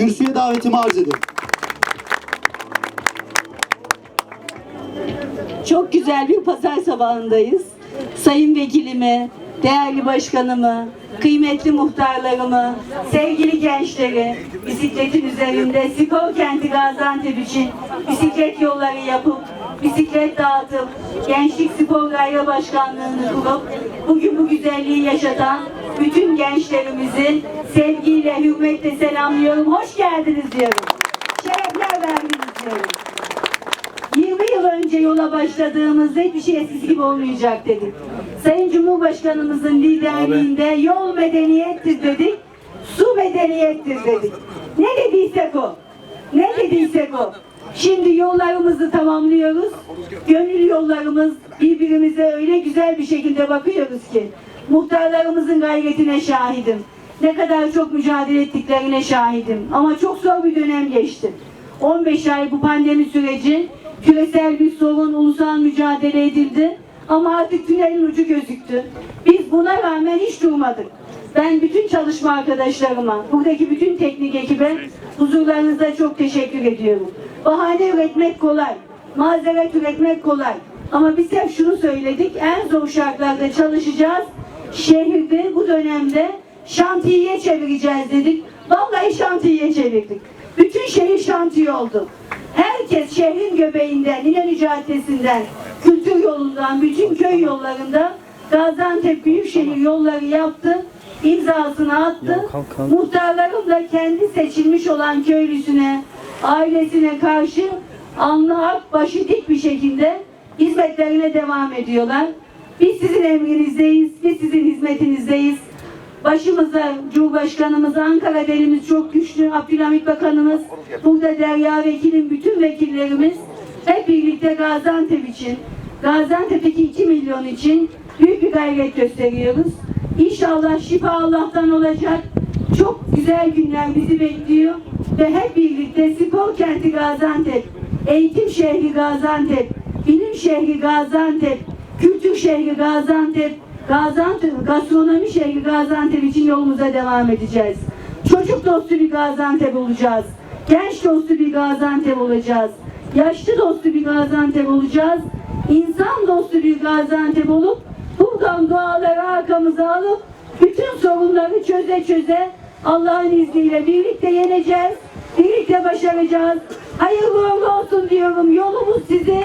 kürsüye davetimi arz ediyorum. Çok güzel bir pazar sabahındayız. Sayın vekilimi, değerli başkanımı, kıymetli muhtarlarımı, sevgili gençleri, bisikletin üzerinde spor kenti Gaziantep için bisiklet yolları yapıp, bisiklet dağıtıp, Gençlik Spor Daire Başkanlığı'nı kurup, bugün bu güzelliği yaşatan bütün gençlerimizi sevgiyle, hürmetle selamlıyorum. Hoş geldiniz diyorum. Şerefler verdiniz diyorum. 20 yıl önce yola başladığımızda hiçbir şey eskisi gibi olmayacak dedik. Sayın Cumhurbaşkanımızın liderliğinde yol medeniyettir dedik, su medeniyettir dedik. Ne dediysek o, ne dediysek o. Şimdi yollarımızı tamamlıyoruz. Gönül yollarımız birbirimize öyle güzel bir şekilde bakıyoruz ki. Muhtarlarımızın gayretine şahidim. Ne kadar çok mücadele ettiklerine şahidim. Ama çok zor bir dönem geçti. 15 ay bu pandemi süreci küresel bir sorun, ulusal mücadele edildi. Ama artık tünelin ucu gözüktü. Biz buna rağmen hiç durmadık. Ben bütün çalışma arkadaşlarıma, buradaki bütün teknik ekibe huzurlarınızda çok teşekkür ediyorum. Bahane üretmek kolay, mazeret üretmek kolay. Ama biz hep şunu söyledik, en zor şartlarda çalışacağız. Şehirde bu dönemde şantiyeye çevireceğiz dedik. Vallahi şantiyeye çevirdik. Bütün şehir şantiye oldu. Herkes şehrin göbeğinden, İnönü Caddesi'nden, kültür yolundan, bütün köy yollarında Gaziantep Büyükşehir yolları yaptı, imzasını attı. Muhtarlarım da kendi seçilmiş olan köylüsüne, ailesine karşı alnı ak, başı dik bir şekilde hizmetlerine devam ediyorlar. Biz sizin emrinizdeyiz, biz sizin hizmetinizdeyiz. Başımıza Cumhurbaşkanımız, Ankara delimiz çok güçlü, Abdülhamit Bakanımız, burada Derya Vekil'in bütün vekillerimiz hep birlikte Gaziantep için, Gaziantep'teki 2 milyon için büyük bir gayret gösteriyoruz. İnşallah şifa Allah'tan olacak. Çok güzel günler bizi bekliyor ve hep birlikte spor kenti Gaziantep, eğitim şehri Gaziantep, bilim şehri Gaziantep, kültür şehri Gaziantep, Gaziantep, gastronomi şehri Gaziantep için yolumuza devam edeceğiz. Çocuk dostu bir Gaziantep olacağız. Genç dostu bir Gaziantep olacağız. Yaşlı dostu bir Gaziantep olacağız. İnsan dostu bir Gaziantep olup buradan duaları arkamıza alıp bütün sorunları çöze çöze Allah'ın izniyle birlikte yeneceğiz. Birlikte başaracağız. Hayırlı uğurlu olsun diyorum. Yolumuz sizi